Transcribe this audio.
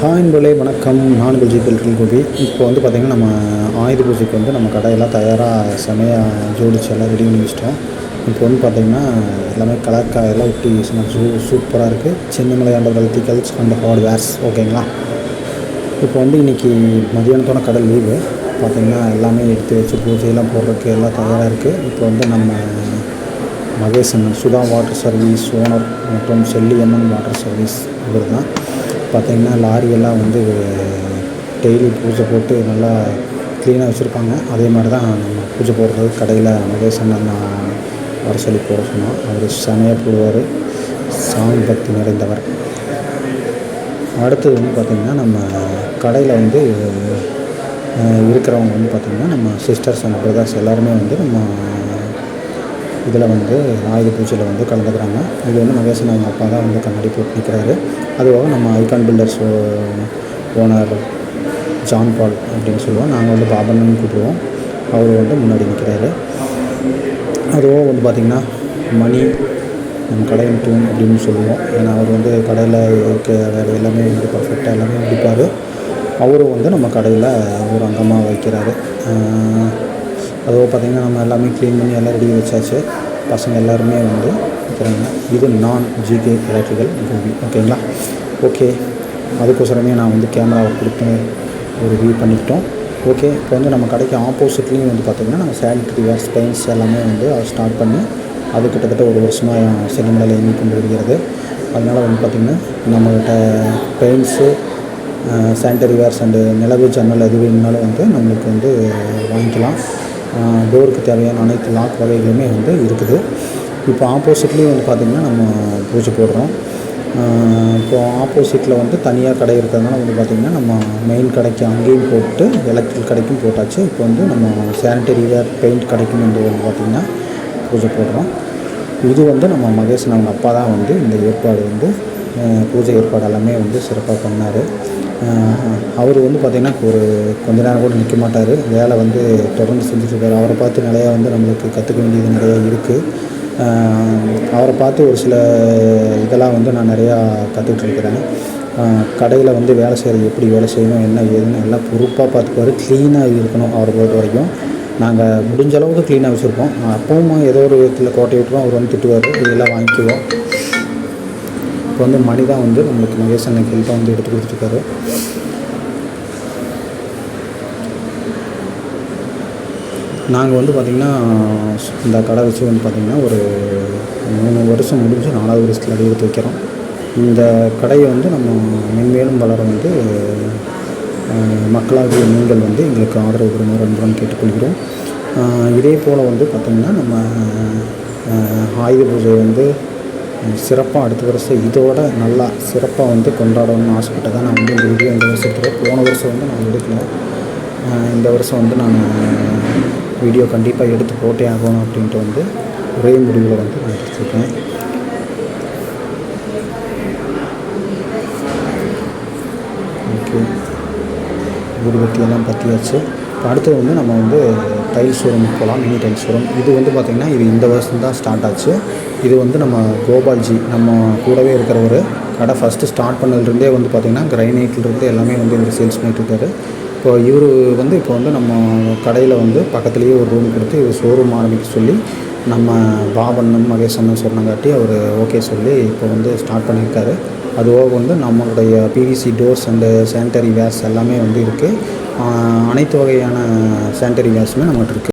Hi நண்பர்களே வணக்கம். நான் குல்ஜி கல்ட்ரில் கோபி. இப்போ வந்து பார்த்திங்கன்னா நம்ம ஆயுத பூஜைக்கு வந்து நம்ம கடையெல்லாம் தயாராக செமையாக ஜோடிச்சு எல்லாம் ரெடி பண்ணி வச்சிட்டோம். இப்போ வந்து பார்த்திங்கன்னா எல்லாமே கலர் காயெல்லாம் ஒட்டி சும்மா சூ சூப்பராக இருக்குது சின்னமலை ஆண்டவர் அண்ட் ஹார்ட்வேர்ஸ் ஓகேங்களா இப்போ வந்து இன்றைக்கி மதியானத்தோட கடை லீவு பார்த்திங்கன்னா எல்லாமே எடுத்து வச்சு பூஜையெல்லாம் போடுறதுக்கு எல்லாம் தயாராக இருக்குது இப்போ வந்து நம்ம Mahesan Sudha water service owner மற்றும் செல்லி அம்மன் வாட்டர் சர்வீஸ் இவர் தான் பார்த்திங்கன்னா லாரியெல்லாம் வந்து டெய்லி பூஜை போட்டு நல்லா க்ளீனாக வச்சுருப்பாங்க. அதே மாதிரி தான் நம்ம பூஜை போடுறது கடையில் மகேசன் நான் வர சொல்லி போட சொன்னோம் அவர் செமையாக போடுவார். சாமி பக்தி நிறைந்தவர். அடுத்தது வந்து பார்த்திங்கன்னா நம்ம கடையில் வந்து இருக்கிறவங்க வந்து பார்த்திங்கன்னா நம்ம சிஸ்டர்ஸ் அண்ட் பிரதர்ஸ் எல்லாருமே வந்து நம்ம இதில் வந்து ஆயுத பூஜையில் வந்து கலந்துக்கிறாங்க. இது வந்து மகேசன் அவங்க அப்பா தான் வந்து கண்ணாடி போட்டு நிற்கிறாரு அதுவாக நம்ம icon builders owner John Paul அப்படின்னு சொல்லுவோம். நாங்கள் வந்து பாபன்னு கூப்பிடுவோம். அவர் வந்து முன்னாடி நிற்கிறாரு அதுவும் வந்து பார்த்திங்கன்னா மணி நம்ம கடையின் தூண் அப்படின்னு சொல்லுவோம். ஏன்னா அவர் வந்து கடையில் இருக்க வேறு எல்லாமே வந்து பர்ஃபெக்டாக எல்லாமே முடிப்பார். அவரும் வந்து நம்ம கடையில் ஒரு அங்கமாக வைக்கிறாரு. அதுவும் பார்த்திங்கன்னா நம்ம எல்லாமே க்ளீன் பண்ணி எல்லாம் ரெடி வச்சாச்சு. பசங்க எல்லாருமே வந்து வைக்கிறாங்க இது நான் ஜிகே எலக்ட்ரிக்கல் கோபி ஓகேங்களா ஓகே அதுக்கோசரமே நான் வந்து கேமராவை கொடுத்து ஒரு வியூ பண்ணிக்கிட்டோம். ஓகே இப்போ வந்து நம்ம கடைக்கு ஆப்போசிட்லேயும் வந்து பார்த்திங்கன்னா நம்ம சானிட்டரி வேர்ஸ் எல்லாமே வந்து ஸ்டார்ட் பண்ணி அது கிட்டத்தட்ட ஒரு வருஷமாக சென்னிமலையில் இயங்கி கொண்டு வருகிறது அதனால் வந்து பார்த்திங்கன்னா நம்மகிட்ட பெயிண்ட்ஸு சானிட்டரி வேர்ஸ் அண்டு நிலவு ஜன்னல் எது வேணுனாலும் வந்து நம்மளுக்கு வந்து வாங்கிக்கலாம். டோருக்கு தேவையான அனைத்து லாக் வகைகளுமே வந்து இருக்குது. இப்போ ஆப்போசிட்லேயும் வந்து பார்த்திங்கன்னா நம்ம பூஜை போடுறோம். இப்போ ஆப்போசிட்டில் வந்து தனியாக கடை இருக்கிறதுனால வந்து பார்த்திங்கன்னா நம்ம மெயின் கடைக்கு அங்கேயும் போட்டு எலக்ட்ரிக் கடைக்கும் போட்டாச்சு. இப்போ வந்து நம்ம சானிட்டரி வேர் பெயிண்ட் கடைக்கும் வந்து வந்து பார்த்திங்கன்னா பூஜை போடுறோம். இது வந்து நம்ம மகேஷ் அவங்க அப்பா தான் வந்து இந்த ஏற்பாடு வந்து பூஜை ஏற்பாடு எல்லாமே வந்து சிறப்பாக பண்ணார். அவர் வந்து பார்த்திங்கன்னா ஒரு கொஞ்ச நேரம் கூட நிற்க மாட்டார். வேலை வந்து தொடர்ந்து செஞ்சுட்ருக்காரு அவரை பார்த்து நிறையா வந்து நம்மளுக்கு கற்றுக்க வேண்டியது நிறையா இருக்குது அவரை பார்த்து ஒரு சில இதெல்லாம் வந்து நான் நிறையா கற்றுக்கிட்டுருக்கிறேன் கடையில் வந்து வேலை செய்கிறது எப்படி வேலை செய்யணும் என்ன ஏதுன்னு எல்லாம் பொறுப்பாக பார்த்துக்குவார். க்ளீனாக இருக்கணும் அவரை பொறுத்த வரைக்கும். நாங்கள் முடிஞ்ச அளவுக்கு க்ளீனாக வச்சுருப்போம். அப்பவும் ஏதோ ஒரு விதத்தில் கோட்டை விட்டுருவோம். அவர் வந்து திட்டுவார். இதெல்லாம் வாங்கிக்குவோம். இப்போ வந்து மணி தான் வந்து நம்மளுக்கு மகேசனுக்கு ஹெல்ப்பாக வந்து எடுத்து கொடுத்துருக்காரு. நாங்கள் வந்து பார்த்திங்கன்னா இந்த கடை வச்சு வந்து பார்த்திங்கன்னா ஒரு மூணு வருஷம் முடிஞ்சு நாலாவது வருஷத்தில் அடி எடுத்து வைக்கிறோம். இந்த கடையை வந்து நம்ம மென்மேலும் வளர வந்து மக்களாகிய நீங்கள் வந்து எங்களுக்கு ஆதரவு கொடுங்க அன்புடன் கேட்டுக்கொள்கிறோம். இதே போல் வந்து பார்த்திங்கன்னா நம்ம ஆயுத பூஜை வந்து சிறப்பாக அடுத்த வருஷம் இதோட நல்லா சிறப்பாக வந்து கொண்டாடணும்னு ஆசைப்பட்டு தான் நான் வந்து இந்த வீடியோ இந்த வருஷத்துக்கு போன வருஷம் வந்து நான் எடுக்கல. இந்த வருஷம் வந்து நான் வீடியோ கண்டிப்பாக எடுத்து போட்டே ஆகணும் அப்படின்ட்டு வந்து ஒரே முடிவில் வந்து நான் எடுத்துருக்கேன். ஓகே. ஊதுபத்தி பற்றியாச்சு இப்போ அடுத்தது வந்து நம்ம வந்து டைல் ஷோரூம் போகலாம் மினி டைல் ஷோரூம். இது வந்து பார்த்திங்கன்னா இது இந்த வருஷம் தான் ஸ்டார்ட் ஆச்சு. இது வந்து நம்ம கோபால்ஜி நம்ம கூடவே இருக்கிற ஒரு கடை ஃபஸ்ட்டு ஸ்டார்ட் பண்ணதுலேருந்தே வந்து பார்த்திங்கன்னா கிரைனைட்லேருந்து எல்லாமே வந்து இவர் சேல்ஸ் பண்ணிட்டுருக்காரு. இப்போ இவர் வந்து இப்போ வந்து நம்ம கடையில் வந்து பக்கத்துலேயே ஒரு ரூம் கொடுத்து இவர் ஷோரூம் ஆரம்பிக்க சொல்லி நம்ம பாபண்ணன் மகேசண்ணன் சொன்னங்காட்டி அவர் ஓகே சொல்லி இப்போ வந்து ஸ்டார்ட் பண்ணியிருக்காரு. அதுவாக வந்து நம்மளுடைய PVC doors and sanitary wares எல்லாமே வந்து இருக்குது அனைத்து வகையான சானிட்டரி வேர்ஸுமே நம்மகிட்ட இருக்குது